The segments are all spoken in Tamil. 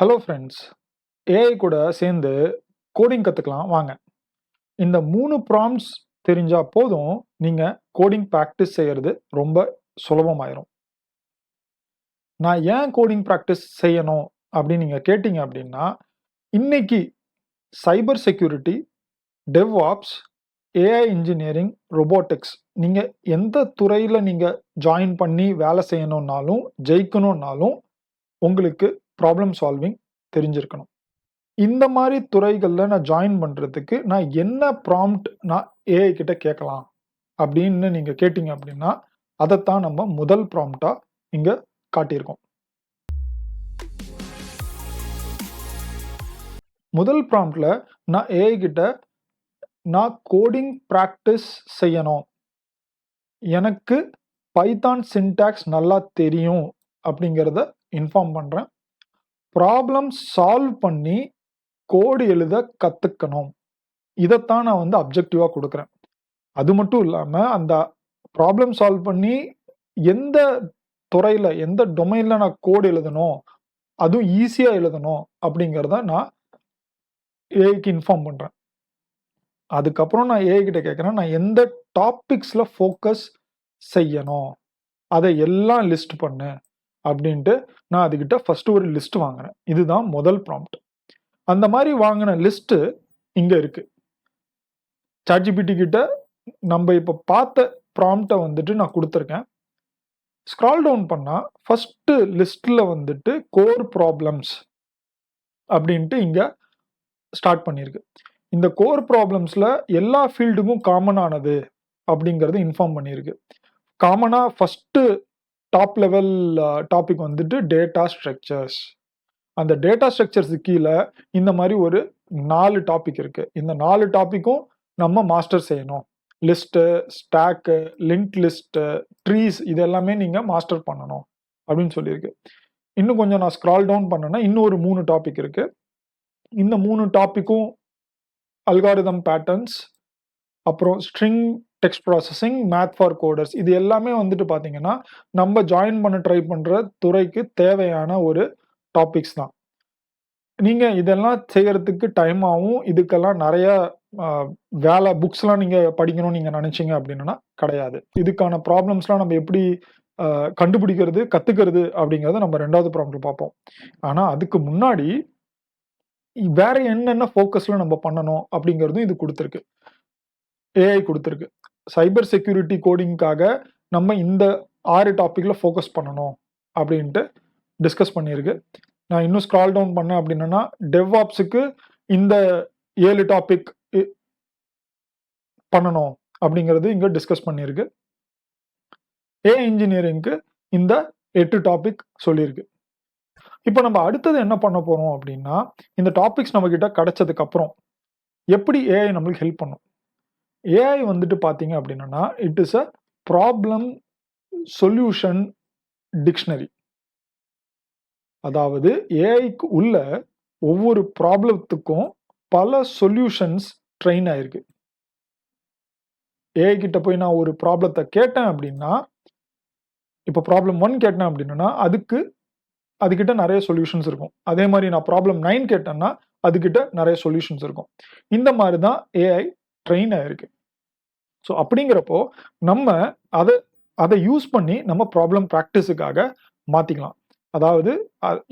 ஹலோ ஃப்ரெண்ட்ஸ் ஏஐ கூட சேர்ந்து கோடிங் கற்றுக்கலாம் வாங்க. இந்த மூணு ப்ராம்ஸ் தெரிஞ்சால் போதும். நீங்கள் கோடிங் ப்ராக்டிஸ் செய்கிறது ரொம்ப சுலபமாயிரும். நான் ஏன் கோடிங் ப்ராக்டிஸ் செய்யணும் அப்படின்னு நீங்கள் கேட்டிங்க அப்படின்னா இன்னைக்கு cyber security DevOps AI engineering robotics நீங்கள் எந்த துறையில் நீங்கள் ஜாயின் பண்ணி வேலை செய்யணுன்னாலும் ஜெயிக்கணுன்னாலும் உங்களுக்கு ப்ராப்ளம் சால்விங் தெரிஞ்சிருக்கணும். இந்த மாதிரி துறைகளில் நான் ஜாயின் பண்ணுறதுக்கு நான் என்ன ப்ராம்ப்ட் நான் ஏஐ கிட்ட கேட்கலாம் அப்படின்னு நீங்கள் கேட்டிங்க அப்படின்னா அதைத்தான் நம்ம முதல் ப்ராம்ப்டாக இங்கே காட்டியிருக்கோம். முதல் ப்ராம்ப்டில் நான் ஏஐ கிட்ட நான் கோடிங் ப்ராக்டிஸ் செய்யணும். எனக்கு பைத்தான் சின்டாக்ஸ் நல்லா தெரியும் அப்படிங்கிறத இன்ஃபார்ம் பண்ணுறேன் ப்ராப்ளம் சால்வ் பண்ணி கோடு எழுத கற்றுக்கணும் இதைத்தான் நான் வந்து அப்ஜெக்டிவாக கொடுக்குறேன். அது மட்டும் இல்லாமல் அந்த ப்ராப்ளம் சால்வ் பண்ணி எந்த துறையில் எந்த டொமைனில் நான் கோடு எழுதணும் அதுவும் ஈஸியாக எழுதணும் அப்படிங்கிறத நான் ஏஐக்கு இன்ஃபார்ம் பண்ணுறேன் அதுக்கப்புறம் நான் ஏஐ கிட்ட கேட்குறேன் நான் எந்த டாபிக்ஸில் ஃபோக்கஸ் செய்யணும்? அதை எல்லாம் லிஸ்ட் பண்ணு. அப்படின்ட்டு நான் அதுக்கிட்ட ஃபஸ்ட்டு ஒரு லிஸ்ட் வாங்கினேன். இதுதான் முதல் ப்ராம்ப்ட் அந்த மாதிரி வாங்கின லிஸ்ட்டு இங்கே இருக்குது சாட்ஜிபிடி கிட்ட நம்ம இப்போ பார்த்த ப்ராம்ப்டை வந்துட்டு நான் கொடுத்துருக்கேன். ஸ்க்ரால் டவுன் பண்ணால் ஃபஸ்ட்டு லிஸ்ட்டில் வந்துட்டு கோர் ப்ராப்ளம்ஸ் அப்படின்ட்டு இங்கே ஸ்டார்ட் பண்ணியிருக்கு இந்த கோர் ப்ராப்ளம்ஸில் எல்லா ஃபீல்டுக்கும் காமனானது அப்படிங்கிறது இன்ஃபார்ம் பண்ணியிருக்கு காமனாக ஃபஸ்ட்டு டாப் லெவல் டாபிக் வந்துட்டு டேட்டா ஸ்ட்ரக்சர்ஸ் அந்த டேட்டா ஸ்ட்ரக்சர்ஸ் கீழே இந்த மாதிரி ஒரு நாலு டாபிக் இருக்கு. இந்த நாலு டாப்பிக்கும் நம்ம மாஸ்டர் செய்யணும். List stack link list trees இது எல்லாமே நீங்கள் மாஸ்டர் பண்ணணும் அப்படின்னு சொல்லியிருக்கு. இன்னும் கொஞ்சம் நான் ஸ்க்ரால் டவுன் பண்ணேன்னா இன்னும் ஒரு மூணு டாபிக் இருக்கு. இந்த மூணு டாப்பிக்கும் அல்காரிதம் பேட்டர்ன்ஸ் அப்புறம் string text processing math for coders இது எல்லாமே வந்துட்டு பார்த்தீங்கன்னா நம்ம ஜாயின் பண்ண ட்ரை பண்ணுற துறைக்கு தேவையான ஒரு டாபிக்ஸ் தான். நீங்கள் இதெல்லாம் செய்கிறதுக்கு டைம் ஆகும் இதுக்கெல்லாம் நிறைய வேலை புக்ஸ்லாம் நீங்கள் படிக்கணும்னு நீங்கள் நினச்சிங்க அப்படின்னா கிடையாது. இதுக்கான ப்ராப்ளம்ஸ்லாம் நம்ம எப்படி கண்டுபிடிக்கிறது கற்றுக்கிறது அப்படிங்கிறத நம்ம ரெண்டாவது ப்ராப்ளம் பார்ப்போம். ஆனால் அதுக்கு முன்னாடி வேற என்னென்ன ஃபோக்கஸில் நம்ம பண்ணணும் அப்படிங்கிறதும் இது கொடுத்துருக்கு. ஏஐ கொடுத்துருக்கு. சைபர் செக்யூரிட்டி கோடிங்காக நம்ம இந்த ஆறு டாப்பிக்கில் ஃபோக்கஸ் பண்ணணும் அப்படின்ட்டு டிஸ்கஸ் பண்ணியிருக்கு. நான் இன்னும் ஸ்க்ரால் டவுன் பண்ணேன் அப்படின்னா டெவ்ஆப்ஸுக்கு இந்த ஏழு டாபிக் பண்ணணும் அப்படிங்கிறது இங்கே டிஸ்கஸ் பண்ணியிருக்கு. ஏ இன்ஜினியரிங்க்கு இந்த எட்டு டாபிக் சொல்லியிருக்கு. இப்போ நம்ம அடுத்தது என்ன பண்ண போகிறோம் அப்படின்னா இந்த டாபிக்ஸ் நம்மக்கிட்ட கிடச்சதுக்கப்புறம் எப்படி ஏஐ நம்மளுக்கு ஹெல்ப் பண்ணும்? ஏஐ வந்துட்டு பார்த்தீங்க அப்படின்னா it is a problem solution dictionary அதாவது ஏஐக்கு உள்ள ஒவ்வொரு ப்ராப்ளத்துக்கும் பல சொல்யூஷன்ஸ் ட்ரெயின் ஆயிருக்கு. ஏஐ கிட்ட போய் நான் ஒரு ப்ராப்ளத்தை கேட்டேன் அப்படின்னா இப்போ ப்ராப்ளம் ஒன் கேட்டேன் அப்படின்னா அதுக்கு அதுக்கிட்ட நிறைய சொல்யூஷன்ஸ் இருக்கும். அதே மாதிரி நான் ப்ராப்ளம் நைன் கேட்டேன்னா அதுக்கிட்ட நிறைய சொல்யூஷன்ஸ் இருக்கும். இந்த மாதிரி தான் ஏஐ ட்ரெயின் ஆயிருக்கு. ஸோ அப்படிங்கிறப்போ நம்ம அதை அதை யூஸ் பண்ணி நம்ம ப்ராப்ளம் ப்ராக்டிஸுக்காக மாற்றிக்கலாம் அதாவது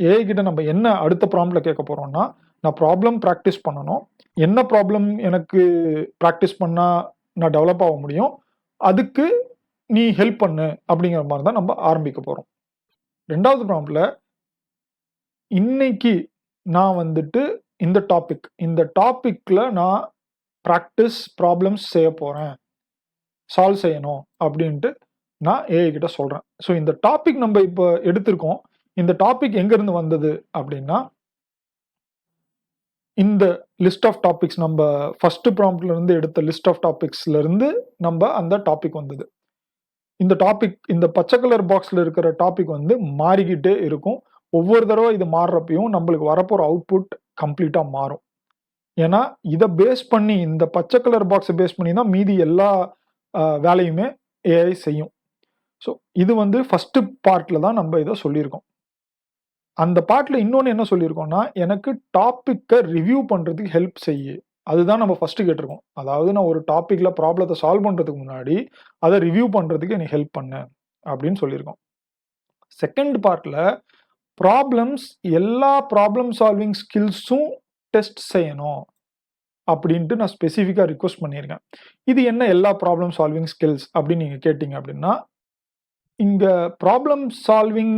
ஏஐ கிட்ட நம்ம என்ன அடுத்த ப்ராப்ளம் கேட்க போகிறோம்னா நான் ப்ராப்ளம் ப்ராக்டிஸ் பண்ணணும். என்ன ப்ராப்ளம் எனக்கு ப்ராக்டிஸ் பண்ணால் நான் டெவலப் ஆக முடியும்? அதுக்கு நீ ஹெல்ப் பண்ணு அப்படிங்கிற மாதிரி தான் நம்ம ஆரம்பிக்க போகிறோம் ரெண்டாவது ப்ராப்ளம் இன்னைக்கு நான் வந்துட்டு இந்த டாபிக் இந்த டாப்பிக்கில் நான் ப்ராக்டிஸ் ப்ராப்ளம்ஸ் செய்ய போகிறேன் சால்வ் செய்யணும் அப்படின்ட்டு நான் ஏஐ கிட்ட சொல்கிறேன் ஸோ இந்த டாபிக் நம்ம இப்போ எடுத்திருக்கோம். இந்த டாபிக் எங்கேருந்து வந்தது அப்படின்னா இந்த லிஸ்ட் ஆஃப் டாபிக்ஸ் நம்ம ஃபர்ஸ்ட் ப்ராம்ப்ட்ல எடுத்த லிஸ்ட் ஆஃப் டாபிக்ஸ்லேருந்து நம்ம அந்த டாபிக் வந்தது. இந்த டாபிக் இந்த பச்சை கலர் பாக்ஸில் இருக்கிற டாபிக் வந்து மாறிக்கிட்டே இருக்கும். ஒவ்வொரு தடவை இது மாறுறப்பையும் நம்மளுக்கு வரப்போகிற அவுட்புட் கம்ப்ளீட்டாக மாறும். ஏன்னா இதை பேஸ் பண்ணி இந்த பச்சை கலர் பாக்ஸை பேஸ் பண்ணி தான் மீதி எல்லா வேலையுமே ஏஐ செய்யும் ஸோ இது வந்து ஃபஸ்ட்டு பார்ட்டில் தான் நம்ம இதை சொல்லியிருக்கோம் அந்த பார்ட்டில் இன்னொன்று என்ன சொல்லியிருக்கோம்னா, எனக்கு டாப்பிக்கை ரிவ்யூ பண்ணுறதுக்கு ஹெல்ப் செய்யு. அதுதான் நம்ம ஃபஸ்ட்டு கேட்டிருக்கோம். அதாவது நான் ஒரு டாப்பிக்கில் ப்ராப்ளத்தை சால்வ் பண்ணுறதுக்கு முன்னாடி, அதை ரிவ்யூ பண்ணுறதுக்கு எனக்கு ஹெல்ப் பண்ணு அப்படின்னு சொல்லியிருக்கோம். செகண்ட் பார்ட்டில் ப்ராப்ளம்ஸ் எல்லா ப்ராப்ளம் சால்விங் ஸ்கில்ஸும் டெஸ்ட் செய்யணும். அப்படின்ட்டு நான் ஸ்பெசிஃபிக்காக ரிக்வெஸ்ட் பண்ணியிருக்கேன். இது என்ன எல்லா ப்ராப்ளம் சால்விங் ஸ்கில்ஸ் அப்படின்னு நீங்கள் கேட்டிங்க அப்படின்னா, இங்கே ப்ராப்ளம் சால்விங்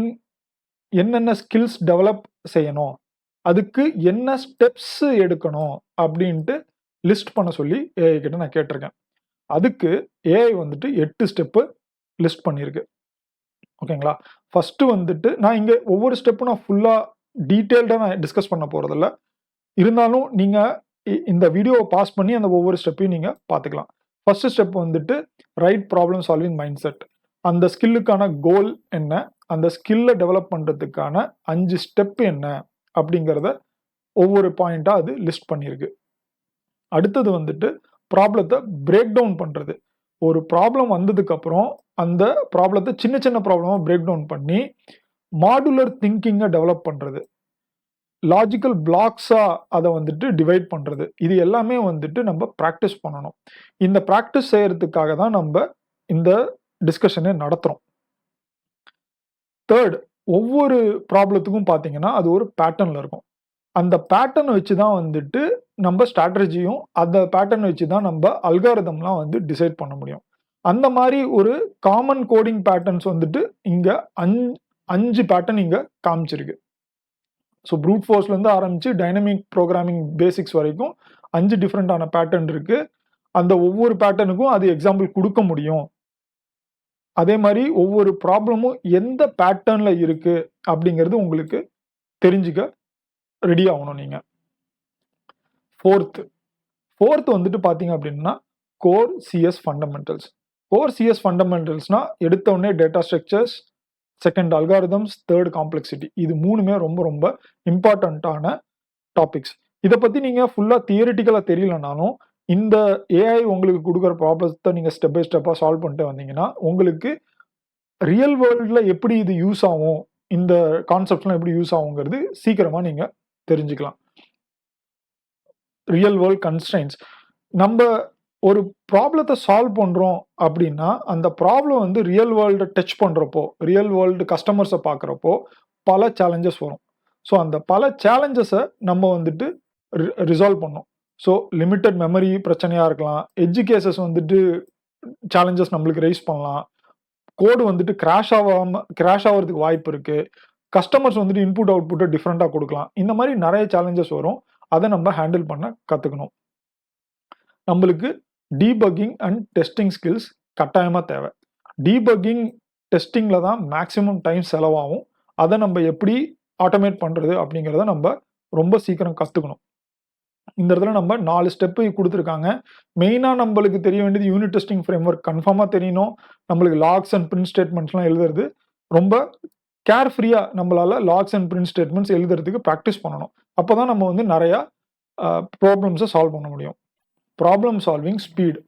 என்னென்ன ஸ்கில்ஸ் டெவலப் செய்யணும்? அதுக்கு என்ன ஸ்டெப்ஸ் எடுக்கணும்? அப்படின்ட்டு லிஸ்ட் பண்ண சொல்லி ஏஐ கிட்ட நான் கேட்டிருக்கேன். அதுக்கு ஏஐ வந்துட்டு எட்டு ஸ்டெப்பு லிஸ்ட் பண்ணியிருக்கு. ஓகேங்களா? ஃபஸ்ட்டு வந்துட்டு நான் இங்கே ஒவ்வொரு ஸ்டெப்பும் நான் ஃபுல்லாக டீட்டெயில்டாக நான் டிஸ்கஸ் பண்ண போகிறதில்ல இருந்தாலும் நீங்கள் இ இந்த வீடியோவை பாஸ் பண்ணி அந்த ஒவ்வொரு ஸ்டெப்பையும் நீங்கள் பார்த்துக்கலாம். ஃபர்ஸ்ட் ஸ்டெப் வந்துட்டு right problem solving mindset. அந்த ஸ்கில்லுக்கான கோல் என்ன? அந்த ஸ்கில்லை டெவலப் பண்ணுறதுக்கான அஞ்சு ஸ்டெப் என்ன? அப்படிங்கிறத ஒவ்வொரு பாயிண்ட்டாக அது லிஸ்ட் பண்ணியிருக்கு. அடுத்தது வந்துட்டு ப்ராப்ளத்தை பிரேக் டவுன் பண்ணுறது ஒரு ப்ராப்ளம் வந்ததுக்கப்புறம் அந்த ப்ராப்ளத்தை சின்ன சின்ன ப்ராப்ளமாக பிரேக் டவுன் பண்ணி, மாடுலர் திங்கிங்கை டெவலப் பண்ணுறது லாஜிக்கல் பிளாக்ஸாக அதை வந்துட்டு டிவைட் பண்ணுறது இது எல்லாமே வந்துட்டு நம்ம ப்ராக்டிஸ் பண்ணணும். இந்த ப்ராக்டிஸ் செய்கிறதுக்காக தான் நம்ம இந்த டிஸ்கஷனே நடத்துகிறோம் தேர்ட் ஒவ்வொரு ப்ராப்ளத்துக்கும் பார்த்தீங்கன்னா, அது ஒரு பேட்டர்னில் இருக்கும். அந்த பேட்டர்ன் வச்சு தான் வந்துட்டு நம்ப ஸ்ட்ராட்டஜியும், அந்த பேட்டர்ன் வச்சு தான் நம்ம அல்காரதம்லாம் வந்து டிசைட் பண்ண முடியும். அந்த மாதிரி ஒரு காமன் கோடிங் பேட்டர்ன்ஸ் வந்துட்டு இங்கே அஞ்சு அஞ்சு பேட்டர்ன் இங்கே காமிச்சிருக்கு. ஸோ ப்ரூட் ஃபோர்ஸ்லேருந்து ஆரம்பித்து டைனமிக் ப்ரோக்ராமிங் பேசிக்ஸ் வரைக்கும் அஞ்சு டிஃப்ரெண்ட்டான பேட்டர்ன் இருக்குது அந்த ஒவ்வொரு பேட்டர்னுக்கும் அது எக்ஸாம்பிள் கொடுக்க முடியும். அதே மாதிரி ஒவ்வொரு ப்ராப்ளமும் எந்த பேட்டர்னில் இருக்குது அப்படிங்கிறது உங்களுக்கு தெரிஞ்சுக்க ரெடி ஆகணும் நீங்கள் ஃபோர்த்து ஃபோர்த் வந்துட்டு பார்த்தீங்க அப்படின்னா, core CS fundamentals. Core CS ஃபண்டமெண்டல்ஸ்னால் எடுத்த உடனே data structures, second algorithms, third complexity. இது மூணுமே ரொம்ப ரொம்ப இம்பார்ட்டண்ட்டான டாபிக்ஸ். இதை பற்றி நீங்கள் ஃபுல்லாக தியரிட்டிக்கலாக தெரியலனாலும், இந்த ஏஐ உங்களுக்கு கொடுக்குற ப்ராப்ளத்தை நீங்கள் ஸ்டெப் பை ஸ்டெப்பாக சால்வ் பண்ணிட்டு வந்தீங்கன்னா, உங்களுக்கு ரியல் வேர்ல்டில் எப்படி இது யூஸ் ஆகும்? இந்த கான்செப்ட்ஸ்லாம் எப்படி யூஸ் ஆகுங்கிறது சீக்கிரமாக நீங்கள் தெரிஞ்சுக்கலாம். ரியல் வேர்ல்ட் கன்ஸ்டன்ஸ் நம்ம ஒரு ப்ராப்ளத்தை சால்வ் பண்ணுறோம் அப்படின்னா, அந்த ப்ராப்ளம் வந்து ரியல் வேர்ல்டு டச் பண்ணுறப்போ ரியல் வேர்ல்டு கஸ்டமர்ஸை பார்க்குறப்போ, பல சேலஞ்சஸ் வரும். ஸோ அந்த பல சேலஞ்சஸை நம்ம வந்துட்டு ரி ரிசால்வ் பண்ணோம் ஸோ லிமிட்டட் மெமரி பிரச்சனையாக இருக்கலாம். எட்ஜ் வந்துட்டு சேலஞ்சஸ் நம்மளுக்கு ரைஸ் பண்ணலாம். கோடு வந்துட்டு கிராஷ் ஆகாமல் கிராஷ் ஆகிறதுக்கு வாய்ப்பு இருக்குது கஸ்டமர்ஸ் வந்துட்டு இன்புட், அவுட்புட்டை டிஃப்ரெண்ட்டாக கொடுக்கலாம் இந்த மாதிரி நிறைய சேலஞ்சஸ் வரும். அதை நம்ம ஹேண்டில் பண்ண கற்றுக்கணும் நம்மளுக்கு டீபக்கிங் அண்ட் டெஸ்டிங் ஸ்கில்ஸ் கட்டாயமாக தேவை டீபக்கிங், டெஸ்டிங்கில் தான் மேக்ஸிமம் டைம் செலவாகும். அதை நம்ம எப்படி ஆட்டோமேட் பண்ணுறது அப்படிங்கிறத நம்ம ரொம்ப சீக்கிரம் கற்றுக்கணும் இந்த இடத்துல நம்ம நாலு ஸ்டெப்பு கொடுத்துருக்காங்க மெயினாக நம்மளுக்கு தெரிய வேண்டியது யூனிட் டெஸ்டிங் ஃப்ரேம்வொர்க் கன்ஃபார்மாக தெரியணும். நம்மளுக்கு லாக்ஸ் அண்ட் பிரிண்ட் ஸ்டேட்மெண்ட்ஸ்லாம் எழுதுறது ரொம்ப கேர் ஃப்ரீயாக நம்மளால லாக்ஸ் அண்ட் பிரிண்ட் ஸ்டேட்மெண்ட்ஸ் எழுதுறதுக்கு ப்ராக்டிஸ் பண்ணணும். அப்போ தான் நம்ம வந்து நிறையா ப்ராப்ளம்ஸை சால்வ் பண்ண முடியும். Problem solving speed.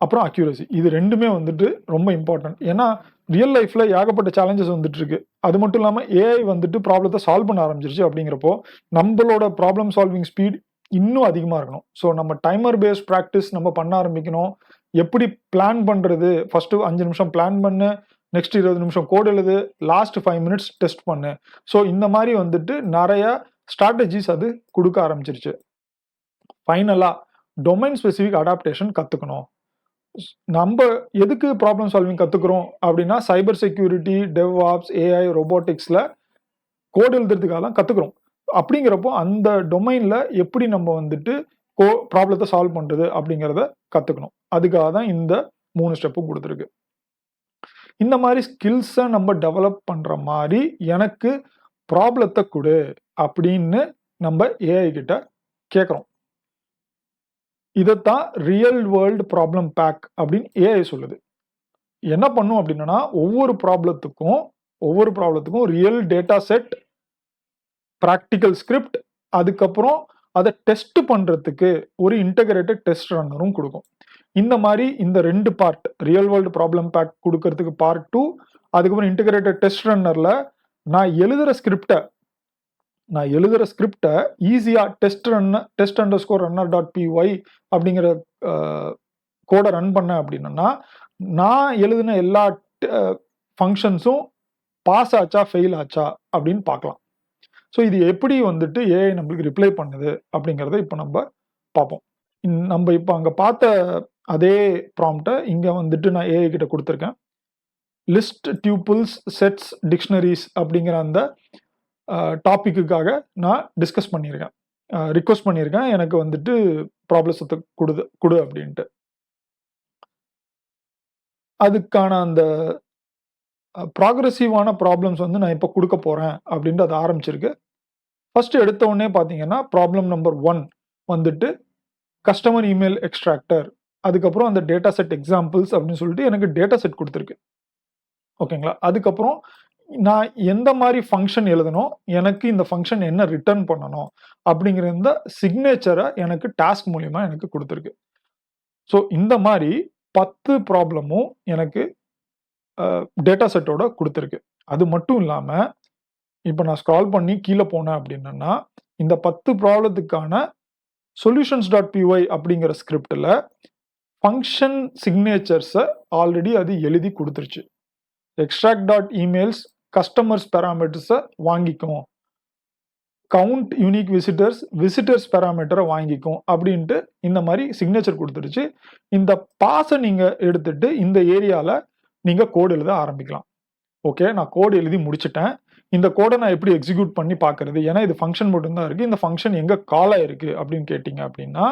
அப்புறம் அக்யூரசி. இது ரெண்டுமே வந்துட்டு ரொம்ப இம்பார்ட்டன்ட். ஏன்னா, ரியல் லைஃப்பில் ஏகப்பட்ட சேலஞ்சஸ் வந்துட்டு இருக்கு. அது மட்டும் இல்லாமல் ஏஐ வந்துட்டு ப்ராப்ளத்தை சால்வ் பண்ண ஆரம்பிச்சிருச்சு அப்படிங்கிறப்போ, நம்மளோட ப்ராப்ளம் சால்விங் ஸ்பீட் இன்னும் அதிகமாக இருக்கணும். ஸோ நம்ம டைமர் பேஸ் ப்ராக்டிஸ் நம்ம பண்ண ஆரம்பிக்கணும். எப்படி பிளான் பண்ணுறது ஃபர்ஸ்ட்டு அஞ்சு நிமிஷம் பிளான் பண்ணு. நெக்ஸ்ட் 20 நிமிஷம் கோட் எழுது. லாஸ்ட் ஃபைவ் மினிட்ஸ் டெஸ்ட் பண்ணு. ஸோ இந்த மாதிரி வந்துட்டு நிறையா ஸ்ட்ராட்டஜிஸ் அது கொடுக்க ஆரம்பிச்சிருச்சு ஃபைனலாக டொமைன் ஸ்பெசிஃபிக் அடாப்டேஷன் கற்றுக்கணும் நம்ம எதுக்கு ப்ராப்ளம் சால்விங் கற்றுக்குறோம் அப்படின்னா, சைபர் செக்யூரிட்டி, டெவ்ஆப்ஸ், ஏஐ, ரோபோட்டிக்ஸில் கோட் எழுதுறதுக்காக தான் கற்றுக்குறோம் அப்படிங்கிறப்போ அந்த டொமைனில் எப்படி நம்ம வந்துட்டு கோ ப்ராப்ளத்தை சால்வ் பண்ணுறது அப்படிங்கிறத கற்றுக்கணும் அதுக்காக தான் இந்த மூணு ஸ்டெப்பும் கொடுத்துருக்கு. இந்த மாதிரி ஸ்கில்ஸை நம்ம டெவலப் பண்ணுற மாதிரி எனக்கு ப்ராப்ளத்தை கொடு அப்படின்னு நம்ம ஏஐ கிட்ட கேட்குறோம் இதைத்தான் ரியல் வேர்ல்டு ப்ராப்ளம் பேக் அப்படின்னு ஏஐ சொல்லுது. என்ன பண்ணும் அப்படின்னா, ஒவ்வொரு ப்ராப்ளத்துக்கும் ஒவ்வொரு ப்ராப்ளத்துக்கும் real data set, practical script, அதுக்கப்புறம் அதை டெஸ்ட் பண்ணுறதுக்கு ஒரு இன்டகிரேட்டட் டெஸ்ட் ரன்னரும் கொடுக்கும் இந்த மாதிரி இந்த ரெண்டு part real world problem pack கொடுக்கறதுக்கு பார்ட் டூ அதுக்கப்புறம் இன்டகிரேட்டட் டெஸ்ட் ரன்னரில் நான் எழுதுகிற ஸ்கிரிப்டை நான் எழுதுகிற ஸ்கிரிப்டை ஈஸியாக test run test underscore runner dot PY அப்படிங்கிற கோடை ரன் பண்ணேன் அப்படின்னா நான் எழுதின எல்லா ஃபங்க்ஷன்ஸும் பாஸ் ஆச்சா ஃபெயில் ஆச்சா அப்படின்னு பார்க்கலாம். ஸோ இது எப்படி வந்துட்டு ஏஐ நம்மளுக்கு ரிப்ளை பண்ணுது அப்படிங்கிறத இப்போ நம்ம பார்ப்போம். நம்ம இப்போ அங்கே பார்த்த அதே ப்ராம்ப்டை இங்கே வந்துட்டு நான் ஏஐ கிட்ட கொடுத்துருக்கேன். லிஸ்ட் டியூபிள்ஸ் செட்ஸ் டிக்ஷனரிஸ் அப்படிங்கிற அந்த டாப்பிக்குக்காக நான் டிஸ்கஸ் பண்ணியிருக்கேன். ரிக்வஸ்ட் பண்ணியிருக்கேன். எனக்கு வந்துட்டு ப்ராப்ளத்தை கொடுது கொடு அப்படின்ட்டு. அதுக்கான அந்த ப்ராக்ரெசிவான ப்ராப்ளம்ஸ் வந்து நான் இப்போ கொடுக்க போகிறேன் அப்படின்ட்டு அது ஆரம்பிச்சிருக்கு. ஃபஸ்ட்டு எடுத்த உடனே பார்த்தீங்கன்னா ப்ராப்ளம் நம்பர் ஒன் வந்துட்டு கஸ்டமர் இமெயில் எக்ஸ்ட்ராக்டர் அதுக்கப்புறம் அந்த டேட்டா செட் எக்ஸாம்பிள்ஸ் அப்படின்னு சொல்லிட்டு எனக்கு டேட்டா செட் கொடுத்துருக்கு ஓகேங்களா அதுக்கப்புறம் நான் எந்த மாதிரி ஃபங்க்ஷன் எழுதணும்? எனக்கு இந்த ஃபங்க்ஷன் என்ன ரிட்டர்ன் பண்ணணும்? அப்படிங்கிற இந்த சிக்னேச்சரை எனக்கு டாஸ்க் மூலியமா எனக்கு கொடுத்துருக்கு. ஸோ இந்த மாதிரி பத்து ப்ராப்ளமும் எனக்கு டேட்டா செட்டோட கொடுத்துருக்கு. அது மட்டும் இல்லாமல் இப்போ நான் ஸ்க்ரால் பண்ணி கீழே போனேன் அப்படின்னா இந்த பத்து ப்ராப்ளத்துக்கான சொல்யூஷன்ஸ் டாட் பிஒய் அப்படிங்கிற ஸ்கிரிப்டில் ஃபங்க்ஷன் சிக்னேச்சர்ஸை ஆல்ரெடி அது எழுதி கொடுத்துருச்சு. எக்ஸ்ட்ராக்ட் டாட் இமெயில்ஸ் கஸ்டமர்ஸ் பேராமீட்டர்ஸை வாங்கிக்கும் கவுண்ட் யூனிக் விசிட்டர்ஸ் விசிட்டர்ஸ் பேராமீட்டரை வாங்கிக்கும் அப்படின்ட்டு இந்த மாதிரி சிக்னேச்சர் கொடுத்துருச்சு இந்த பாஸை நீங்கள் எடுத்துட்டு இந்த ஏரியாவில் நீங்கள் கோடு எழுத ஆரம்பிக்கலாம். ஓகே நான் கோடு எழுதி முடிச்சிட்டேன். இந்த கோடை நான் எப்படி எக்ஸிக்யூட் பண்ணி பார்க்கறது? ஏன்னா இது ஃபங்க்ஷன் மட்டும்தான் இருக்குது இந்த ஃபங்க்ஷன் எங்கே கால் ஆயிருக்கு அப்படின்னு கேட்டிங்க அப்படின்னா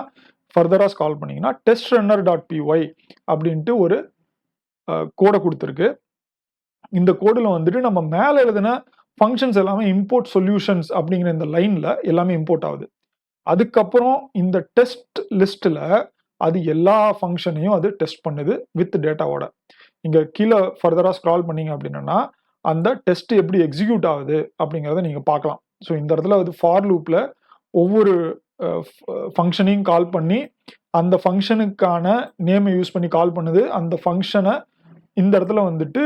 ஃபர்தராக கால் பண்ணிங்கன்னா டெஸ்ட் ரன்னர் டாட் பிஒய் அப்படின்ட்டு ஒரு கோடை கொடுத்துருக்கு. இந்த கோடில் வந்துட்டு நம்ம மேலே எழுதின ஃபங்க்ஷன்ஸ் எல்லாமே இம்போர்ட் சொல்யூஷன்ஸ் அப்படிங்கிற இந்த லைனில் எல்லாமே இம்போர்ட் ஆகுது. அதுக்கப்புறம் இந்த டெஸ்ட் லிஸ்ட்டில் அது எல்லா ஃபங்க்ஷனையும் அது டெஸ்ட் பண்ணுது வித் டேட்டாவோட இங்கே கீழே ஃபர்தராக ஸ்க்ரால் பண்ணீங்க அப்படின்னா அந்த டெஸ்ட் எப்படி எக்ஸிக்யூட் ஆகுது அப்படிங்கிறத நீங்கள் பார்க்கலாம். ஸோ இந்த இடத்துல அது ஃபார் லூப்பில் ஒவ்வொரு ஃபங்க்ஷனையும் கால் பண்ணி அந்த ஃபங்க்ஷனுக்கான நேமை யூஸ் பண்ணி கால் பண்ணுது. அந்த ஃபங்க்ஷனை இந்த இடத்துல வந்துட்டு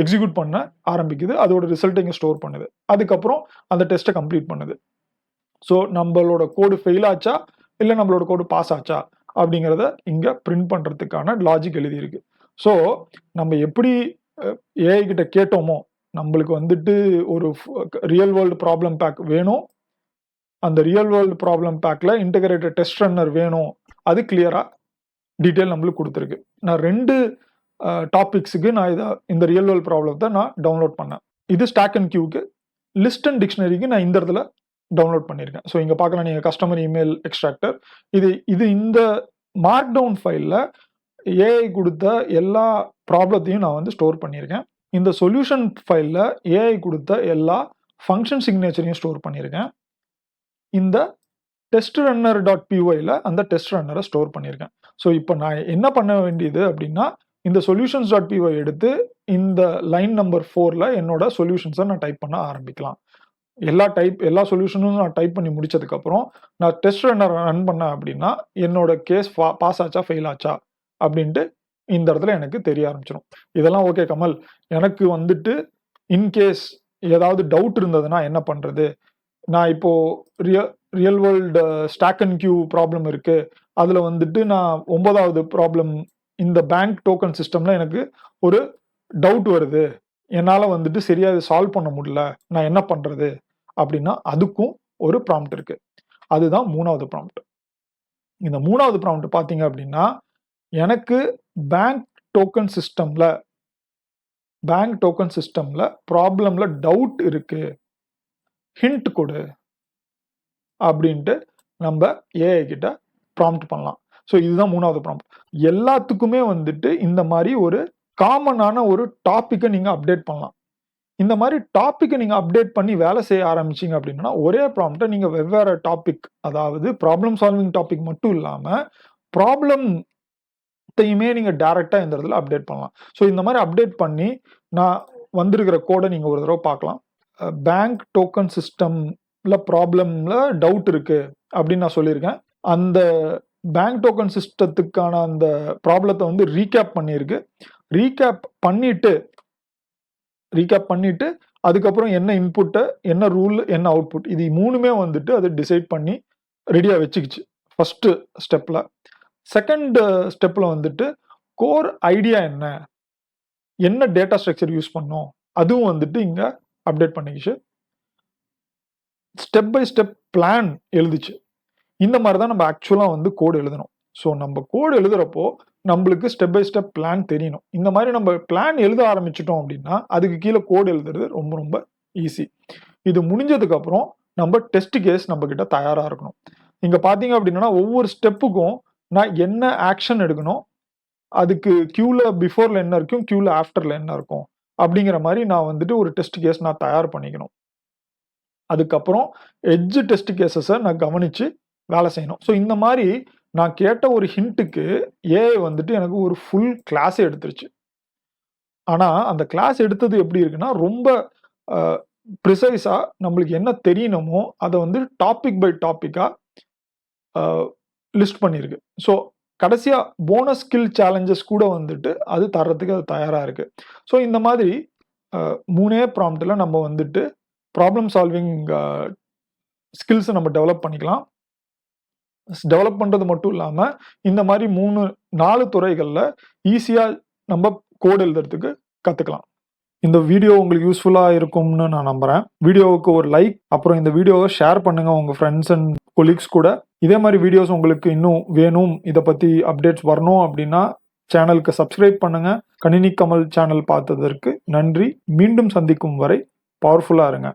எக்ஸிக்யூட் பண்ண ஆரம்பிக்குது. அதோட ரிசல்ட்டை இங்கே ஸ்டோர் பண்ணுது. அதுக்கப்புறம் அந்த டெஸ்ட்டை கம்ப்ளீட் பண்ணுது. ஸோ நம்மளோட கோடு ஃபெயில் ஆச்சா? இல்லை நம்மளோட கோடு பாஸ் ஆச்சா? அப்படிங்கிறத இங்கே பிரிண்ட் பண்ணுறதுக்கான லாஜிக் எழுதியிருக்கு. ஸோ நம்ம எப்படி ஏஐ கிட்ட கேட்டோமோ நம்மளுக்கு வந்துட்டு ஒரு ரியல் வேர்ல்டு ப்ராப்ளம் பேக் வேணும். அந்த ரியல் வேர்ல்டு ப்ராப்ளம் பேக்கில் இன்டகிரேட்டட் டெஸ்ட் ரன்னர் வேணும். அது கிளியராக டீட்டெயில் நம்மளுக்கு கொடுத்துருக்கு. நான் ரெண்டு டாபிக்ஸுக்கு நான் இதை இந்த ரியல் வேர்ல்டு ப்ராப்ளத்தை நான் டவுன்லோட் பண்ணேன். இது ஸ்டாக் அண்ட் கியூக்கு லிஸ்ட் அண்ட் டிக்ஷனரிக்கு நான் இந்த இடத்துல டவுன்லோட் பண்ணியிருக்கேன் ஸோ இங்கே பார்க்கலாம் நீங்கள் கஸ்டமர் இமெயில் எக்ஸ்ட்ராக்டர் இது இது இந்த மார்க் டவுன் ஃபைலில் ஏஐ கொடுத்த எல்லா ப்ராப்ளத்தையும் நான் வந்து ஸ்டோர் பண்ணியிருக்கேன் இந்த சொல்யூஷன் ஃபைலில் ஏஐ கொடுத்த எல்லா ஃபங்க்ஷன் சிக்னேச்சரையும் ஸ்டோர் பண்ணியிருக்கேன் இந்த டெஸ்ட் ரன்னர் டாட் பிஒயில் அந்த டெஸ்ட் ரன்னரை ஸ்டோர் பண்ணியிருக்கேன் ஸோ இப்போ நான் என்ன பண்ண வேண்டியது அப்படின்னா இந்த சொல்யூஷன்ஸ் டாட் பிஓ எடுத்து இந்த லைன் நம்பர் ஃபோரில் என்னோட சொல்யூஷன்ஸை நான் டைப் பண்ண ஆரம்பிக்கலாம். எல்லா டைப் எல்லா சொல்யூஷனும் நான் டைப் பண்ணி முடிச்சதுக்கப்புறம் நான் டெஸ்ட் ரன்னர் ரன் பண்ணேன் அப்படின்னா என்னோட கேஸ் பாஸ் ஆச்சா ஃபெயில் ஆச்சா அப்படின்ட்டு இந்த இடத்துல எனக்கு தெரிய ஆரம்பிச்சிடும் இதெல்லாம் ஓகே கமல். எனக்கு வந்துட்டு இன்கேஸ் ஏதாவது டவுட் இருந்ததுன்னா என்ன பண்ணுறது நான் இப்போது real real world stack and queue problem இருக்குது அதில் வந்துட்டு நான் ஒன்பதாவது ப்ராப்ளம் இந்த பேங்க் டோக்கன் சிஸ்டம்ல எனக்கு ஒரு டவுட் வருது. என்னால் வந்துட்டு சரியாக இதை சால்வ் பண்ண முடியல. நான் என்ன பண்ணுறது அப்படின்னா அதுக்கும் ஒரு ப்ராம்ப்ட் இருக்கு. அதுதான் மூணாவது ப்ராம்ப்ட் இந்த மூணாவது ப்ராம்ப்ட் பார்த்தீங்க அப்படின்னா எனக்கு பேங்க் டோக்கன் சிஸ்டம்ல பேங்க் டோக்கன் சிஸ்டம்ல ப்ராப்ளம்ல டவுட் இருக்கு. ஹிண்ட் கொடு. அப்படின்ட்டு நம்ம ஏஐ கிட்ட ப்ராம்ப்ட் பண்ணலாம். ஸோ இதுதான் மூணாவது ப்ராம்ப்ட் எல்லாத்துக்குமே வந்துட்டு இந்த மாதிரி ஒரு காமனான ஒரு டாப்பிக்கை நீங்கள் அப்டேட் பண்ணலாம். இந்த மாதிரி டாப்பிக்கை நீங்கள் அப்டேட் பண்ணி வேலை செய்ய ஆரம்பிச்சிங்க அப்படின்னா ஒரே ப்ராம்ப்டை நீங்கள் வெவ்வேறு டாபிக் அதாவது ப்ராப்ளம் சால்விங் டாபிக் மட்டும் இல்லாமல் ப்ராப்ளத்தையுமே நீங்கள் டேரெக்டாக இந்த இடத்துல அப்டேட் பண்ணலாம். ஸோ இந்த மாதிரி அப்டேட் பண்ணி நான் வந்திருக்கிற கோடை நீங்கள் ஒரு தடவை பார்க்கலாம். பேங்க் டோக்கன் சிஸ்டமில் ப்ராப்ளமில் டவுட் இருக்குது அப்படின்னு நான் சொல்லியிருக்கேன். அந்த பேங்க் டோக்கன் சிஸ்டத்துக்கான அந்த ப்ராப்ளத்தை வந்து ரீகேப் பண்ணியிருக்கு. ரீகேப் பண்ணிட்டு ரீகேப் பண்ணிட்டு அதுக்கப்புறம் என்ன இன்புட்டை என்ன ரூல் என்ன அவுட்புட் இது மூணுமே வந்துட்டு அது டிசைட் பண்ணி ரெடியாக வச்சுக்கிச்சு. ஃபஸ்ட்டு ஸ்டெப்பில் செகண்ட் ஸ்டெப்பில் வந்துட்டு கோர் ஐடியா என்ன? என்ன டேட்டா ஸ்ட்ரக்சர் யூஸ் பண்ணோம்? அதுவும் வந்துட்டு இங்கே அப்டேட் பண்ணிக்கிச்சு. ஸ்டெப் பை ஸ்டெப் பிளான் எழுதிச்சு. இந்த மாதிரி தான் நம்ம ஆக்சுவலாக வந்து கோடு எழுதணும். ஸோ நம்ம கோடு எழுதுறப்போ நம்மளுக்கு ஸ்டெப் பை ஸ்டெப் பிளான் தெரியணும். இந்த மாதிரி நம்ம பிளான் எழுத ஆரம்பிச்சிட்டோம் அப்படின்னா அதுக்கு கீழே கோடு எழுதுறது ரொம்ப ரொம்ப ஈஸி இது முடிஞ்சதுக்கப்புறம் நம்ம டெஸ்ட் கேஸ் நம்ம கிட்ட தயாராக இருக்கணும். இங்கே பார்த்தீங்க அப்படின்னா ஒவ்வொரு ஸ்டெப்புக்கும் நான் என்ன ஆக்ஷன் எடுக்கணும் அதுக்கு க்யூவில் பிஃபோரில் என்ன இருக்கும் க்யூவில் ஆஃப்டரில் என்ன இருக்கும் அப்படிங்கிற மாதிரி நான் வந்துட்டு ஒரு டெஸ்ட் கேஸ் நான் தயார் பண்ணிக்கணும். அதுக்கப்புறம் எட்ஜ் டெஸ்ட் கேஸஸை நான் கவனிச்சு வேலை செய்யணும். ஸோ இந்த மாதிரி நான் கேட்ட ஒரு ஹிண்ட்டுக்கு ஏஐ வந்துட்டு எனக்கு ஒரு ஃபுல் கிளாஸ் எடுத்துருச்சு. ஆனால் அந்த கிளாஸ் எடுத்தது எப்படி இருக்குன்னா ரொம்ப ப்ரிசைஸாக நம்மளுக்கு என்ன தெரியணுமோ அதை வந்து டாபிக் பை டாப்பிக்காக லிஸ்ட் பண்ணியிருக்கு. ஸோ கடைசியாக போனஸ் ஸ்கில் சேலஞ்சஸ் கூட வந்துட்டு அது தர்றதுக்கு அது தயாராக இருக்குது ஸோ இந்த மாதிரி மூணே ப்ராம்ப்டில் நம்ம வந்துட்டு ப்ராப்ளம் சால்விங் ஸ்கில்ஸை நம்ம டெவலப் பண்ணிக்கலாம். டெவலப் பண்ணுறது மட்டும் இல்லாமல் இந்த மாதிரி மூணு நாலு துறைகளில் ஈஸியாக நம்ம கோட் எழுதுறதுக்கு கற்றுக்கலாம் இந்த வீடியோ உங்களுக்கு யூஸ்ஃபுல்லாக இருக்கும்னு நான் நம்புகிறேன் வீடியோவுக்கு ஒரு லைக் அப்புறம் இந்த வீடியோவை ஷேர் பண்ணுங்கள் உங்கள் ஃப்ரெண்ட்ஸ் அண்ட் கொலீக்ஸ் கூட. இதே மாதிரி வீடியோஸ் உங்களுக்கு இன்னும் வேணும் இதை பற்றி அப்டேட்ஸ் வரணும் அப்படின்னா சேனலுக்கு சப்ஸ்கிரைப் பண்ணுங்கள் கணினி கமல் சேனல் பார்த்ததற்கு நன்றி. மீண்டும் சந்திக்கும் வரை பவர்ஃபுல்லாக இருங்க.